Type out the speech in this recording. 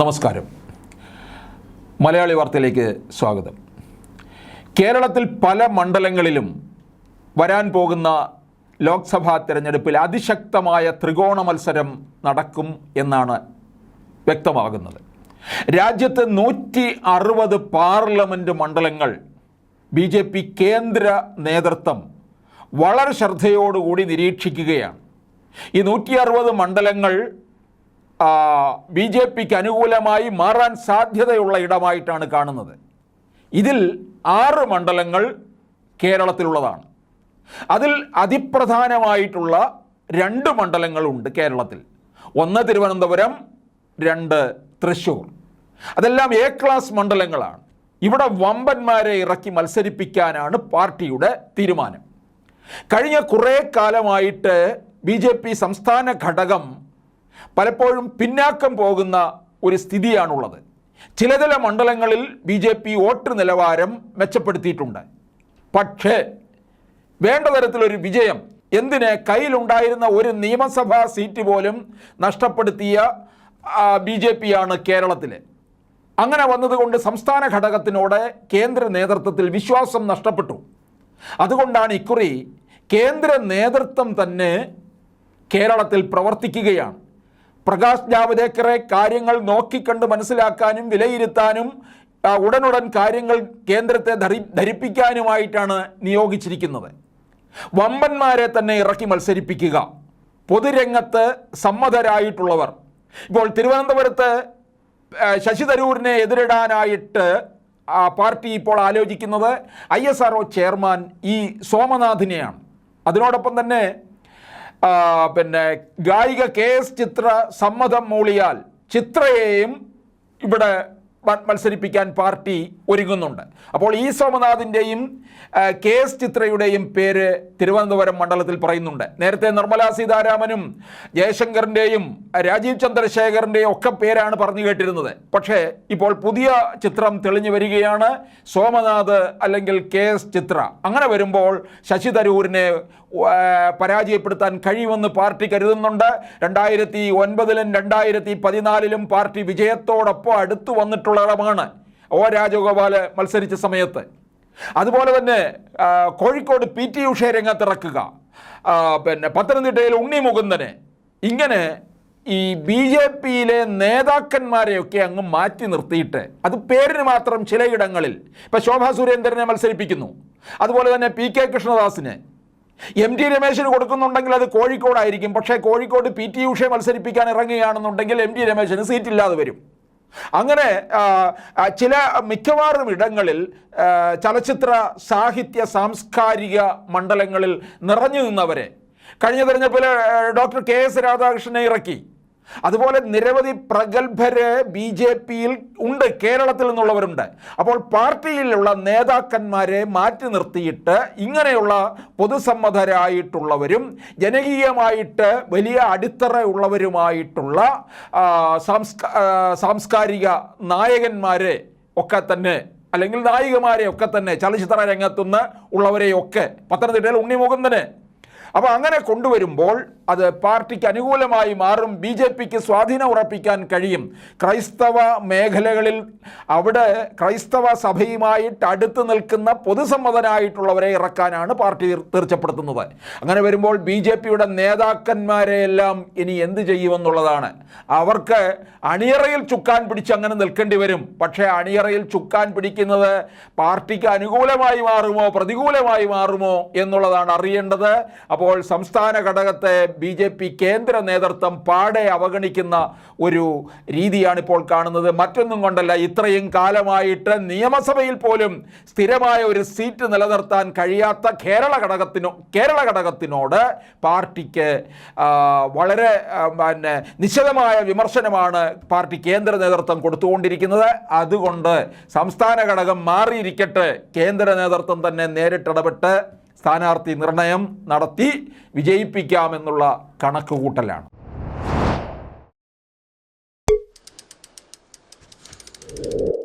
നമസ്കാരം. മലയാളി വാർത്തയിലേക്ക് സ്വാഗതം. കേരളത്തിൽ പല മണ്ഡലങ്ങളിലും വരാൻ പോകുന്ന ലോക്സഭാ തിരഞ്ഞെടുപ്പിൽ അതിശക്തമായ ത്രികോണ മത്സരം നടക്കും എന്നാണ് വ്യക്തമാകുന്നത്. രാജ്യത്ത് നൂറ്റി അറുപത് പാർലമെന്റ് മണ്ഡലങ്ങൾ ബി ജെ പി കേന്ദ്ര നേതൃത്വം വളരെ ശ്രദ്ധയോടുകൂടി നിരീക്ഷിക്കുകയാണ്. ഈ നൂറ്റി അറുപത് മണ്ഡലങ്ങൾ ബി ജെ പിക്ക് അനുകൂലമായി മാറാൻ സാധ്യതയുള്ള ഇടമായിട്ടാണ് കാണുന്നത്. ഇതിൽ ആറ് മണ്ഡലങ്ങൾ കേരളത്തിലുള്ളതാണ്. അതിൽ അതിപ്രധാനമായിട്ടുള്ള രണ്ട് മണ്ഡലങ്ങളുണ്ട് കേരളത്തിൽ. ഒന്ന് തിരുവനന്തപുരം രണ്ട് തൃശ്ശൂർ. അതെല്ലാം എ ക്ലാസ് മണ്ഡലങ്ങളാണ്. ഇവിടെ വമ്പന്മാരെ ഇറക്കി മത്സരിപ്പിക്കാനാണ് പാർട്ടിയുടെ തീരുമാനം. കഴിഞ്ഞ കുറേ കാലമായിട്ട് ബി സംസ്ഥാന ഘടകം പലപ്പോഴും പിന്നാക്കം പോകുന്ന ഒരു സ്ഥിതിയാണുള്ളത്. ചില ചില മണ്ഡലങ്ങളിൽ ബി ജെ പി വോട്ട് നിലവാരം മെച്ചപ്പെടുത്തിയിട്ടുണ്ട്. പക്ഷേ വേണ്ട തരത്തിലൊരു വിജയം എന്തിന് കയ്യിലുണ്ടായിരുന്ന ഒരു നിയമസഭാ സീറ്റ് പോലും നഷ്ടപ്പെടുത്തിയ ബി ജെ പി ആണ് കേരളത്തിൽ അങ്ങനെ വന്നതുകൊണ്ട് സംസ്ഥാന ഘടകത്തിനോട് കേന്ദ്ര നേതൃത്വത്തിൽ വിശ്വാസം നഷ്ടപ്പെട്ടു. അതുകൊണ്ടാണ് ഇക്കുറി കേന്ദ്ര നേതൃത്വം തന്നെ കേരളത്തിൽ പ്രവർത്തിക്കുകയാണ്. പ്രകാശ് ജാവദേക്കറെ കാര്യങ്ങൾ നോക്കിക്കണ്ട് മനസ്സിലാക്കാനും വിലയിരുത്താനും ഉടനുടൻ കാര്യങ്ങൾ കേന്ദ്രത്തെ ധരി ധരിപ്പിക്കാനുമായിട്ടാണ് നിയോഗിച്ചിരിക്കുന്നത്. വമ്പന്മാരെ തന്നെ ഇറക്കി മത്സരിപ്പിക്കുക. പൊതുരംഗത്ത് സമ്മതരായിട്ടുള്ളവർ. ഇപ്പോൾ തിരുവനന്തപുരത്ത് ശശി തരൂരിനെ എതിരിടാനായിട്ട് പാർട്ടി ഇപ്പോൾ ആലോചിക്കുന്നത് ഐ എസ് ആർ ചെയർമാൻ ഈ സോമനാഥിനെയാണ്. അതിനോടൊപ്പം തന്നെ പിന്നെ ഗായിക കെ എസ് ചിത്ര സമ്മതം മൂളിയാൽ ചിത്രയെയും ഇവിടെ മത്സരിപ്പിക്കാൻ പാർട്ടി ഒരുങ്ങുന്നുണ്ട്. അപ്പോൾ ഈ സോമനാഥിന്റെയും കെ എസ് ചിത്രയുടെയും പേര് തിരുവനന്തപുരം മണ്ഡലത്തിൽ പറയുന്നുണ്ട്. നേരത്തെ നിർമ്മലാ സീതാരാമനും ജയശങ്കറിന്റെയും രാജീവ് ചന്ദ്രശേഖറിന്റെയും ഒക്കെ പേരാണ് പറഞ്ഞു കേട്ടിരുന്നത്. പക്ഷേ ഇപ്പോൾ പുതിയ ചിത്രം തെളിഞ്ഞു വരികയാണ്. സോമനാഥ് അല്ലെങ്കിൽ കെ എസ് ചിത്ര. അങ്ങനെ വരുമ്പോൾ ശശി തരൂരിനെ പരാജയപ്പെടുത്താൻ കഴിയുമെന്ന് പാർട്ടി കരുതുന്നുണ്ട്. രണ്ടായിരത്തി ഒൻപതിലും രണ്ടായിരത്തി പതിനാലിലും പാർട്ടി വിജയത്തോടൊപ്പം അടുത്തു വന്നിട്ടുള്ള ഇടമാണ് ഒ രാജഗോപാൽ മത്സരിച്ച സമയത്ത്. അതുപോലെ തന്നെ കോഴിക്കോട് പി ടി ഉഷയെ രംഗത്തിറക്കുക. പിന്നെ പത്തനംതിട്ടയിൽ ഉണ്ണി മുകുന്ദനെ ഇങ്ങനെ ഈ ബി ജെ പിയിലെ നേതാക്കന്മാരെയൊക്കെ അങ്ങ് മാറ്റി നിർത്തിയിട്ട് അത് പേരിന് മാത്രം ചിലയിടങ്ങളിൽ ഇപ്പം ശോഭാ സുരേന്ദ്രനെ മത്സരിപ്പിക്കുന്നു. അതുപോലെ തന്നെ പി കെ കൃഷ്ണദാസിനെ. എം ടി രമേശിന് കൊടുക്കുന്നുണ്ടെങ്കിൽ അത് കോഴിക്കോടായിരിക്കും. പക്ഷേ കോഴിക്കോട് പി ടി ഉഷയെ മത്സരിപ്പിക്കാൻ ഇറങ്ങുകയാണെന്നുണ്ടെങ്കിൽ എം ടി രമേശിന് സീറ്റില്ലാതെ വരും. അങ്ങനെ ചില മിക്കവാറും ഇടങ്ങളിൽ ചലച്ചിത്ര സാഹിത്യ സാംസ്കാരിക മണ്ഡലങ്ങളിൽ നിറഞ്ഞു നിന്നവരെ. കഴിഞ്ഞ തെരഞ്ഞെടുപ്പിൽ ഡോക്ടർ കെ എസ് രാധാകൃഷ്ണനെ ഇറക്കി. അതുപോലെ നിരവധി പ്രഗത്ഭര് ബി ജെ പിയിൽ ഉണ്ട് കേരളത്തിൽ നിന്നുള്ളവരുണ്ട്. അപ്പോൾ പാർട്ടിയിലുള്ള നേതാക്കന്മാരെ മാറ്റി നിർത്തിയിട്ട് ഇങ്ങനെയുള്ള പൊതുസമ്മതരായിട്ടുള്ളവരും ജനകീയമായിട്ട് വലിയ അടിത്തറ ഉള്ളവരുമായിട്ടുള്ള സാംസ്കാരിക നായകന്മാരെ ഒക്കെ തന്നെ അല്ലെങ്കിൽ നായികമാരെ ഒക്കെ തന്നെ ചലച്ചിത്ര രംഗത്തുനിന്ന് ഉള്ളവരെയൊക്കെ പത്തനംതിട്ടയിൽ ഉണ്ണിമുകുന്ദന്. അപ്പോൾ അങ്ങനെ കൊണ്ടുവരുമ്പോൾ അത് പാർട്ടിക്ക് അനുകൂലമായി മാറും ബി ജെ പിക്ക് സ്വാധീനം ഉറപ്പിക്കാൻ കഴിയും. ക്രൈസ്തവ മേഖലകളിൽ അവിടെ ക്രൈസ്തവ സഭയുമായിട്ട് അടുത്ത് നിൽക്കുന്ന പൊതുസമ്മതനായിട്ടുള്ളവരെ ഇറക്കാനാണ് പാർട്ടി തീർ- തീർച്ചപ്പെടുത്തുന്നത്. അങ്ങനെ വരുമ്പോൾ ബി ജെ പിയുടെ നേതാക്കന്മാരെയെല്ലാം ഇനി എന്ത് ചെയ്യുമെന്നുള്ളതാണ്. അവർക്ക് അണിയറയിൽ ചുക്കാൻ പിടിച്ച് അങ്ങനെ നിൽക്കേണ്ടി വരും. പക്ഷേ അണിയറയിൽ ചുക്കാൻ പിടിക്കുന്നത് പാർട്ടിക്ക് അനുകൂലമായി മാറുമോ പ്രതികൂലമായി മാറുമോ എന്നുള്ളതാണ് അറിയേണ്ടത്. അപ്പോൾ സംസ്ഥാന ഘടകത്തെ ബി ജെ പി കേന്ദ്ര നേതൃത്വം പാടെ അവഗണിക്കുന്ന ഒരു രീതിയാണ് ഇപ്പോൾ കാണുന്നത്. മറ്റൊന്നും കൊണ്ടല്ല ഇത്രയും കാലമായിട്ട് നിയമസഭയിൽ പോലും സ്ഥിരമായ ഒരു സീറ്റ് നിലനിർത്താൻ കഴിയാത്ത കേരള ഘടകത്തിനോ കേരള ഘടകത്തിനോട് പാർട്ടിക്ക് വളരെ പിന്നെ നിശ്ചിതമായ വിമർശനമാണ് പാർട്ടി കേന്ദ്ര നേതൃത്വം കൊടുത്തുകൊണ്ടിരിക്കുന്നത്. അതുകൊണ്ട് സംസ്ഥാന ഘടകം മാറിയിരിക്കട്ടെ. കേന്ദ്ര നേതൃത്വം തന്നെ നേരിട്ടിടപെട്ട് സ്ഥാനാർത്ഥി നിർണയം നടത്തി വിജയിപ്പിക്കാമെന്നുള്ള കണക്കുകൂട്ടലാണ്. you